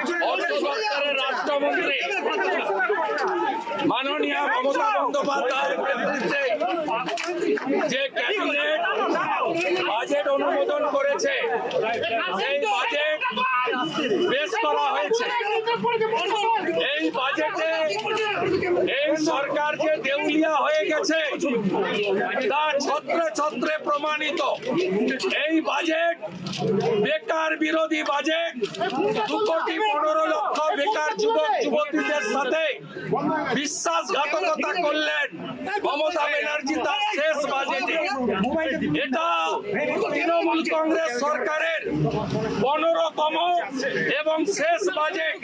দপ্তরের রাষ্ট্রমন্ত্রী মাননীয় মমতা বন্দ্যোপাধ্যায়ের নেতৃত্বে যে ক্যাবিনেট বাজেট অনুমোদন করেছে। সেই বাজেট পেশ করা হয়েছে। এই বাজেটে এই সরকার যে দেউলিয়া হয়ে গেছে তা ছত্রে ছত্রে প্রমাণিত। এই বাজেট বেকার বিরোধী বাজেট দু কোটি পনেরো লক্ষ বেকার যুবক, যুবতীদের সাথে বিশ্বাসঘাতকতা করলেন মমতা ব্যানার্জি তার শেষ বাজেটে। এটা তৃণমূল কংগ্রেস সরকারের পনেরোতম এবং শেষ বাজেট।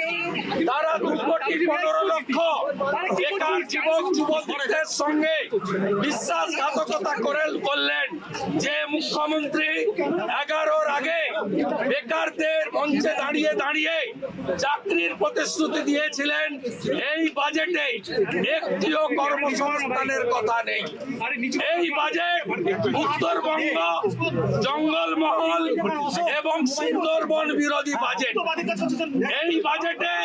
তারা দু কোটি পনেরো লক্ষ। বেকার যুবক, যুবতীদের সঙ্গে বিশ্বাসঘাতকতা করে করলেন যে মুখ্যমন্ত্রী। এগারোর আগে বেকারদের মঞ্চে দাঁড়িয়ে দাঁড়িয়ে চাকরির প্রতিশ্রুতি দিয়েছিলেন। এই বাজেটে একটিও কর্মসংস্থানের কথা নেই। এই বাজেট উত্তরবঙ্গ জঙ্গলমহল এবং সুন্দরবন বিরোধী বাজেট এই বাজেটে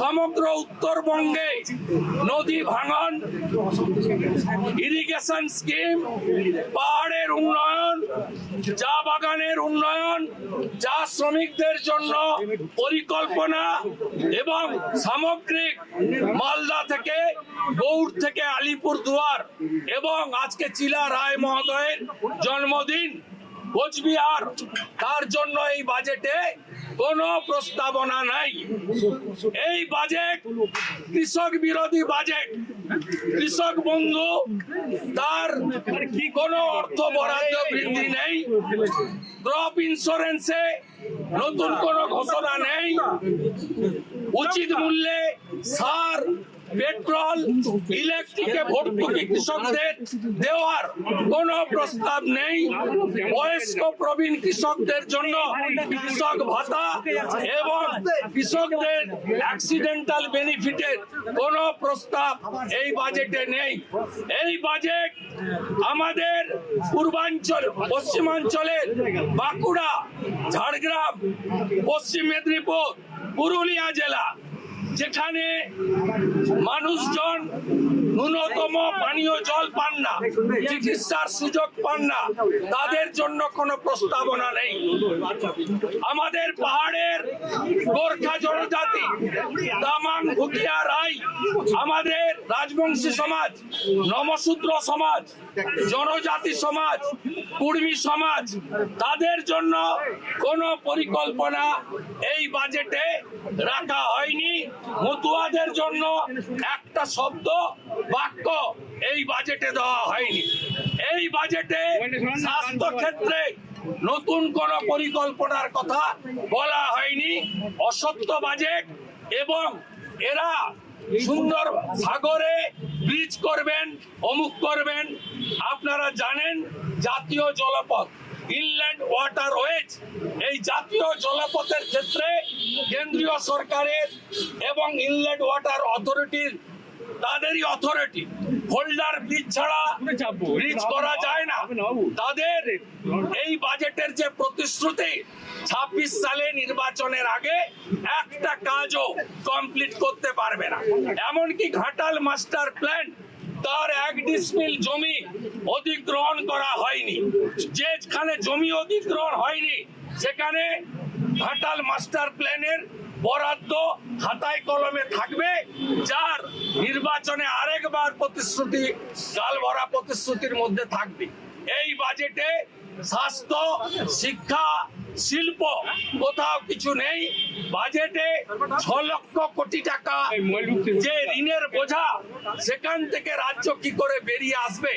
সমগ্র উত্তরবঙ্গে নদী ভাঙন ইরিগেশন স্কিম পাহাড়ের উন্নয়ন, চা বাগানের উন্নয়ন, চা শ্রমিকদের জন্য পরিকল্পনা এবং সামগ্রিক মালদা থেকে গৌড় থেকে আলিপুর দুয়ার এবং আজকে চিলা রায় মহোদয়ের জন্মদিন। কোচবিহার, তার জন্য এই বাজেটে কোনো প্রস্তাবনা নাই। এই বাজেট, কৃষক বিরোধী বাজেট। কৃষক বন্ধু, তার কি কোনো অর্থ বরাদ্দ বৃদ্ধি নেই। ক্রপ ইন্স্যুরেন্সে নতুন কোনো ঘোষণা নেই। উচিত মূল্যে সার পেট্রোল, ইলেকট্রিকে ভর্তুকি কৃষকদের দেওয়ার কোনো প্রস্তাব নেই। বয়স্ক প্রবীণ কৃষকদের জন্য কৃষক ভাতা এবং কৃষকদের অ্যাক্সিডেন্টাল বেনিফিটের কোনো প্রস্তাব এই বাজেটে নেই। এই বাজেট আমাদের পূর্বাঞ্চল পশ্চিমাঞ্চলের বাঁকুড়া, ঝাড়গ্রাম, পশ্চিম মেদিনীপুর, পুরুলিয়া জেলা যেখানে মানুষজন ন্যূনতম পানীয় জল পান না, চিকিৎসার সুযোগ পান না, তাদের জন্য কোনো প্রস্তাবনা নেই। আমাদের পাহাড়ের গোর্খা জনজাতি দামাং ভুটিয়া রাই আমাদের রাজবংশী সমাজ নমশূদ্র সমাজ, জনজাতি সমাজ, কুর্মী সমাজ, তাদের জন্য কোনো পরিকল্পনা এই বাজেটে রাখা হয়নি। মতুয়াদের জন্য একটা শব্দ, বাক্য এই বাজেটে দেওয়া হয়নি। এই বাজেটে স্বাস্থ্য ক্ষেত্রে নতুন কোন পরিকল্পনার কথা বলা হয়নি। অসত্য বাজেট এবং এরা সুন্দর সাগরে ব্রিজ করবেন, অমুক করবেন। আপনারা জানেন জাতীয় জলপথ ইনল্যান্ড ওয়াটার ওয়েজ এই জাতীয় জলপথের ক্ষেত্রে কেন্দ্রীয় সরকারের এবং ইনল্যান্ড ওয়াটার অথরিটির তাদেরই অথরিটি হোল্ডার ব্রিজ ছাড়া ব্রিজ করা যায় না। তাদের এই বাজেটের যে প্রতিশ্রুতি ছাব্বিশ সালে নির্বাচনের আগে একটা কাজও কমপ্লিট করতে পারবে না। এমনকি ঘাটাল মাস্টার প্ল্যান তার এক ডিসমিল জমি অধিগ্রহণ করা হয়নি। যেখানে জমি অধিগ্রহণ হয়নি সেখানে ঘাটাল মাস্টার প্ল্যানের বরাদ্দ খাতায় কলমে থাকবে, যার নির্বাচনে আরেকবার প্রতিশ্রুতি গাল ভরা প্রতিশ্রুতির মধ্যে থাকবে। এই বাজেটে স্বাস্থ্য, শিক্ষা, শিল্প কোথাও কিছু নেই। বাজেটে ছ লক্ষ কোটি টাকা যে ঋণের বোঝা, সেখান থেকে রাজ্য কি করে বেরিয়ে আসবে,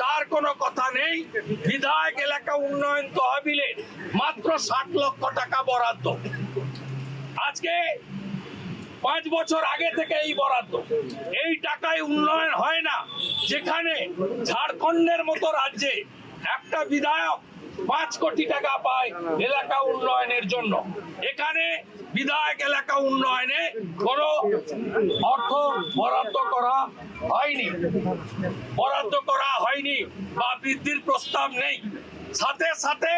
তার কোনো কথা নেই। বিধায়ক এলাকা উন্নয়ন তহবিলে মাত্র ষাট লক্ষ টাকা বরাদ্দ। আজকে পাঁচ বছর আগে থেকে এই বরাদ্দ। এই টাকায় উন্নয়ন হয় না, যেখানে ঝাড়খণ্ডের মতো রাজ্যে একটা বিধায়ক পাঁচ কোটি টাকা পায় এলাকা উন্নয়নের জন্য। এখানে বিধায়ক এলাকা উন্নয়নে কোনো অর্থ বরাদ্দ করা হয়নি। বরাদ্দ করা হয়নি বা বৃদ্ধির প্রস্তাব নেই। সাথে সাথে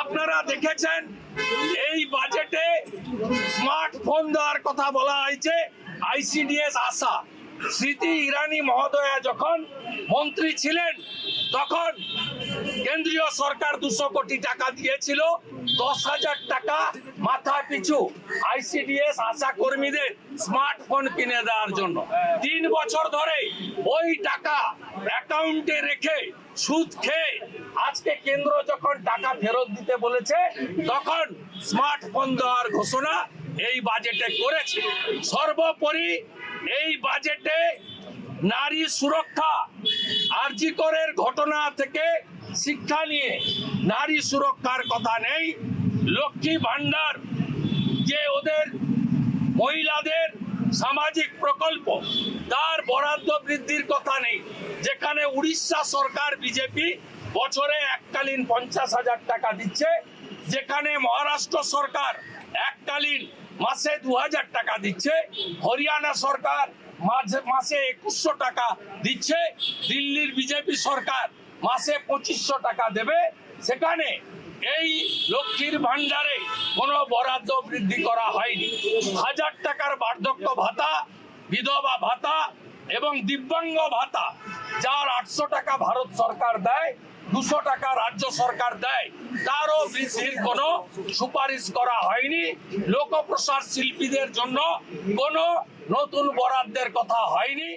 আপনারা দেখেছেন, এই বাজেটে স্মার্ট স্মার্টফোন দেওয়ার কথা বলা হয়েছে, আইসিডিএস আশা। স্মৃতি ইরানি মহোদয়া যখন মন্ত্রী ছিলেন, তখন কেন্দ্রীয় সরকার দুশো কোটি টাকা দিয়েছিল, দশ হাজার টাকা মাথা পিছু আইসিডিএস আশা কর্মীদের স্মার্টফোন কিনে দেওয়ার জন্য। তিন বছর ধরে ওই টাকা অ্যাকাউন্টে রেখে সুদ খেয়ে আজকে কেন্দ্র যখন টাকা ফেরত দিতে বলেছে, তখন স্মার্টফোন দেওয়ার ঘোষণা এই বাজেটে করেছে। সর্বোপরি এই বাজেটে নারী সুরক্ষা আরজিকরের ঘটনা থেকে শিক্ষা নিয়ে নারী সুরক্ষার কথা নেই। লক্ষ্মী ভান্ডার যে ওদের মহিলাদের সামাজিক প্রকল্প, তার বরাদ্দ বৃদ্ধির কথা নেই। যেখানে উড়িষ্যা সরকার বিজেপি বছরে এককালীন পঞ্চাশ হাজার টাকা দিচ্ছে, যেখানে মহারাষ্ট্র সরকার এককালীন মাসে দু হাজার টাকা দিচ্ছে, হরিয়ানা সরকার মাসে একুশশো টাকা দিচ্ছে দিল্লির বিজেপি সরকার। মাসে পঁচিশশো টাকা দেবে। সেখানে এই লক্ষ্মীর ভান্ডারে কোনো বরাদ্দ বৃদ্ধি করা হয়নি। হাজার টাকার বার্ধক্য ভাতা, বিধবা ভাতা এবং দিব্যাঙ্গ ভাতা, যার আটশো টাকা ভারত সরকার দেয়, দুশো টাকা রাজ্য সরকার দেয়, তারও বৃদ্ধির কোনো সুপারিশ করা হয়নি। লোকপ্রসার শিল্পীদের জন্য কোনো নতুন বরাদ্দের কথা হয়নি।